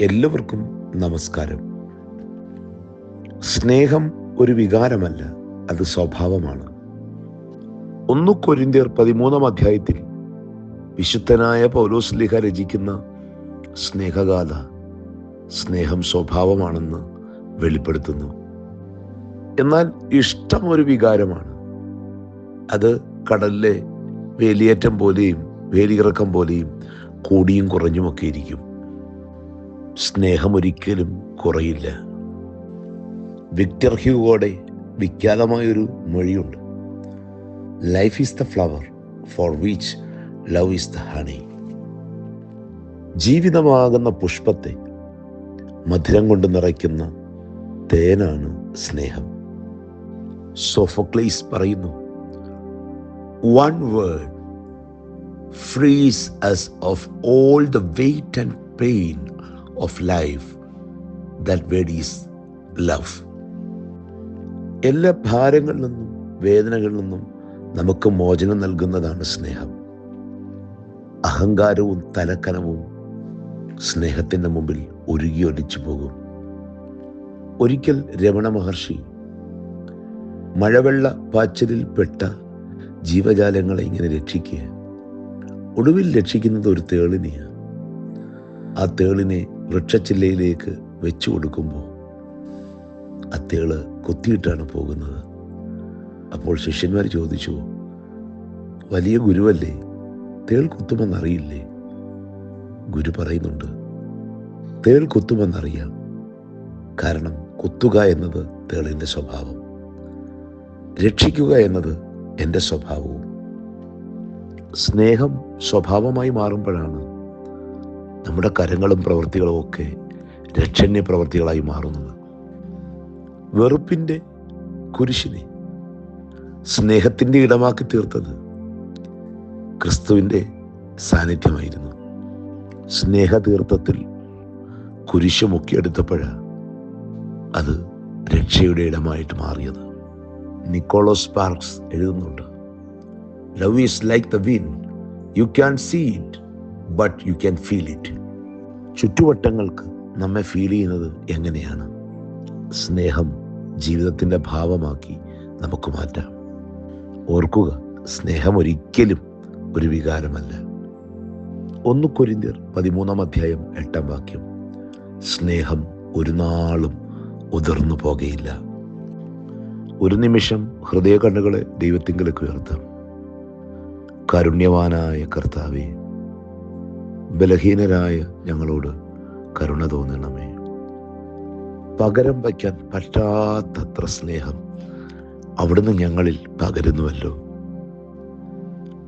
എല്ലാവർക്കും നമസ്കാരം. സ്നേഹം ഒരു വികാരമല്ല അത് സ്വഭാവമാണ്. ഒന്നു കൊരിന്തിയർ പതിമൂന്നാം അധ്യായത്തിൽ വിശുദ്ധനായ പൗലോസ് ലിഹ രചിക്കുന്ന സ്നേഹഗാഥ സ്നേഹം സ്വഭാവമാണെന്ന് വെളിപ്പെടുത്തുന്നു. എന്നാൽ ഇഷ്ടം ഒരു വികാരമാണ്. അത് കടലിലെ വേലിയേറ്റം പോലെയും വേലിയിറക്കം പോലെയും കൂടിയും കുറഞ്ഞുമൊക്കെ ഇരിക്കും. സ്നേഹം ഒരിക്കലും കുറയില്ല വിക്ടർ ഹ്യൂഗോടെ വിഖ്യാതമായൊരു മൊഴിയുണ്ട്. Life is the flower for which love is the honey ജീവിതമാകുന്ന പുഷ്പത്തെ മധുരം കൊണ്ട് നിറയ്ക്കുന്ന തേനാണ് സ്നേഹം. സോഫോക്ലൈസ് പറയുന്നു one word frees of all the weight and pain of life. That word is love. എല്ലാ ഭാരങ്ങളിൽ നിന്നും വേദനകളിൽ നിന്നും നമുക്ക് മോചനം നൽകുന്നതാണ് സ്നേഹം അഹങ്കാരവും തലക്കനവും സ്നേഹത്തിന്റെ മുമ്പിൽ ഒരുകി ഒലിച്ചു പോകും ഒരിക്കൽ രമണ മഹർഷി മഴവെള്ള പാച്ചലിൽ പെട്ട ജീവജാലങ്ങളെ ഇങ്ങനെ രക്ഷിക്കുക ഒടുവിൽ രക്ഷിക്കുന്നത് ഒരു തേളിനെയാണ് ആ തേളിനെ വൃക്ഷച്ചില്ലയിലേക്ക് വെച്ചു കൊടുക്കുമ്പോൾ അത്തേൾ തേൾ കൊത്തിയിട്ടാണ് പോകുന്നത്. അപ്പോൾ ശിഷ്യന്മാർ ചോദിച്ചു വലിയ ഗുരുവല്ലേ? തേൾ കുത്തുമെന്നറിയില്ലേ? ഗുരു പറയുന്നുണ്ട് തേൾ കുത്തുമെന്നറിയാം. കാരണം കുത്തുക എന്നത് തേളിന്റെ സ്വഭാവം. രക്ഷിക്കുക എന്നത് എന്റെ സ്വഭാവവും. സ്നേഹം സ്വഭാവമായി മാറുമ്പോഴാണ് നമ്മുടെ കരങ്ങളും പ്രവൃത്തികളും ഒക്കെ രക്ഷണ്യ പ്രവൃത്തികളായി മാറുന്നത്. വെറുപ്പിന്റെ കുരിശിനെ സ്നേഹത്തിന്റെ ഇടമാക്കി തീർത്തത് ക്രിസ്തുവിന്റെ സാന്നിധ്യമായിരുന്നു. സ്നേഹതീർത്ഥത്തിൽ കുരിശ് മുക്കിയെടുത്തപ്പോഴ അത് രക്ഷയുടെ ഇടമായിട്ട് മാറിയത്. നിക്കോളോസ് പാർക്സ് എഴുതുന്നുണ്ട് love is like the wind you can see it but you can feel it ചുറ്റുവട്ടങ്ങൾക്ക് നമ്മെ ഫീൽ ചെയ്യുന്നത് എങ്ങനെയാണ്? സ്നേഹം ജീവിതത്തിന്റെ ഭാവമാക്കി നമുക്ക് മാറ്റാം. ഓർക്കുക സ്നേഹം ഒരിക്കലും ഒരു വികാരമല്ല. ഒന്ന് കൊരിന്തിയർ പതിമൂന്നാം അധ്യായം എട്ടാം വാക്യം. സ്നേഹം ഒരു നാളും ഉതിർന്നു പോകയില്ല. ഒരു നിമിഷം ഹൃദയ കണ്ണുകളെ ദൈവത്തിങ്കലേക്ക് ഉയർത്താം. കാരുണ്യവാനായ കർത്താവെ ബലഹീനരായ ഞങ്ങളോട് കരുണ തോന്നണമേ. പകരം വയ്ക്കാൻ പറ്റാത്തത്ര സ്നേഹം അവിടുന്ന് ഞങ്ങളിൽ പകരുന്നുവല്ലോ.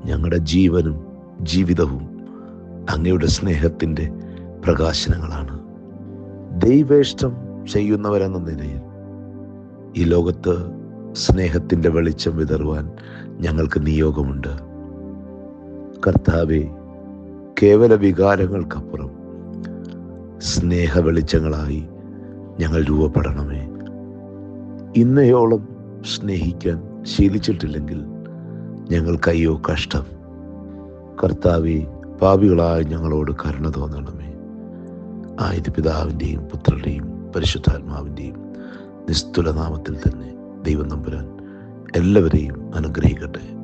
ഞങ്ങളുടെ ജീവനും ജീവിതവും അങ്ങയുടെ സ്നേഹത്തിന്റെ പ്രകാശനങ്ങളാണ്. ദൈവേഷ്ടം ചെയ്യുന്നവരെന്ന നിലയിൽ ഈ ലോകത്ത് സ്നേഹത്തിന്റെ വെളിച്ചം വിതറുവാൻ ഞങ്ങൾക്ക് നിയോഗമുണ്ട്. കർത്താവെ കേവല വികാരങ്ങൾക്കപ്പുറം സ്നേഹ വെളിച്ചങ്ങളായി ഞങ്ങൾ രൂപപ്പെടണമേ. ഇന്നയോളം സ്നേഹിക്കാൻ ശീലിച്ചിട്ടില്ലെങ്കിൽ ഞങ്ങൾക്കയ്യോ കഷ്ടം. കർത്താവെ പാപികളായ ഞങ്ങളോട് കരുണ തോന്നണമേ. ആയത് പിതാവിന്റെയും പുത്രന്റെയും പരിശുദ്ധാത്മാവിന്റെയും നിസ്തുലനാമത്തിൽ തന്നെ ദൈവം നമ്പുരാൻ എല്ലാവരെയും അനുഗ്രഹിക്കട്ടെ.